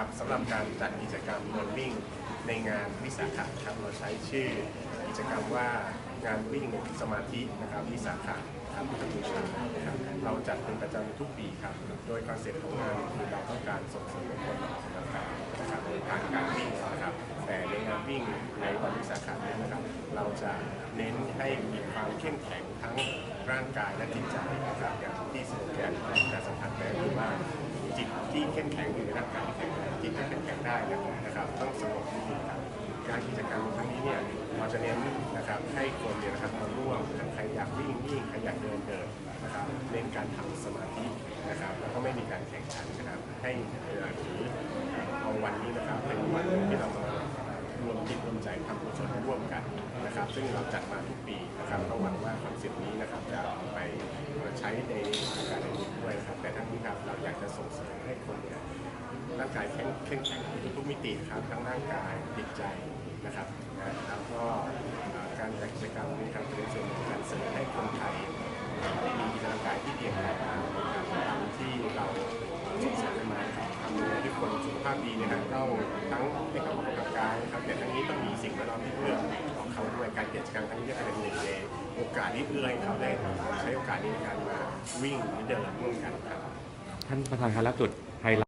ครับสำหรับการจัดกิจกรรมเดินวิ่งในงานวิสาขะครับเราใช้ชื่อกิจกรรมว่างานวิ่งสมาธินะครับวิสาขะครับพุทธบูชานะครับเราจัดเป็นประจำทุกปีครับ โดยคอนเซ็ปต์ของงานคือเราต้องการส่งเสริมคนออกกำลังกายนะครับผ่านการวิ่งนะครับ แต่ในงานวิ่งในวันวิสาขะนี้นะครับ เราจะเน้นให้มีความเข้มแข็งทั้งร่างกายและจิตใจ ที่เข้มแข็งอยู่ในร่างกายที่แข็งแรงจิตจะเข้มแข็งได้นะครับ ต้องสงบนิ่งครับการกิจกรรมครั้งนี้เนี่ยเราจะเน้นนะครับให้คนเนี่ยนะครับมาร่วมใครอยากวิ่งวิ่งใครอยากเดินเดินนะครับเน้นการทำสมาธินะครับแล้วก็ไม่มีการแข่งขันนะครับให้เอ่อถือเอาวันนี้นะครับเป็นวันที่เรามารวมจิตรวมใจทำกุศลร่วมกันนะครับ ซึ่งเราจัดมาทุกปีนะครับก็หวังว่าคอนเซ็ปต์นี้นะครับจะไปใช้ใน จะส่งเสริมให้คนเนี่ยร่างกายแข็งเข้มแข็งทุกมิติครับทั้งร่างกายจิตใจนะครับแล้วก็การจัดกิจกรรมนี้ครับเป็นส่วนของการเสริมให้คนไทยมีร่างกายที่เพียงพอที่เราส่งเสริมกันมาครับทำให้คนสุขภาพดีนะครับต้องทั้งให้เขาออกกำลังกายครับแต่ทั้งนี้ต้องมีสิ่งแวดล้อมที่เอื้อของเขาด้วยการกิจกรรมครั้งนี้จะเป็นหนึ่งในโอกาสที่เอื้อให้เขาได้ใช้โอกาสนี้ในการมาวิ่งหรือเดินมกันครับ ท่านประธานครับและจุดไฮไลท์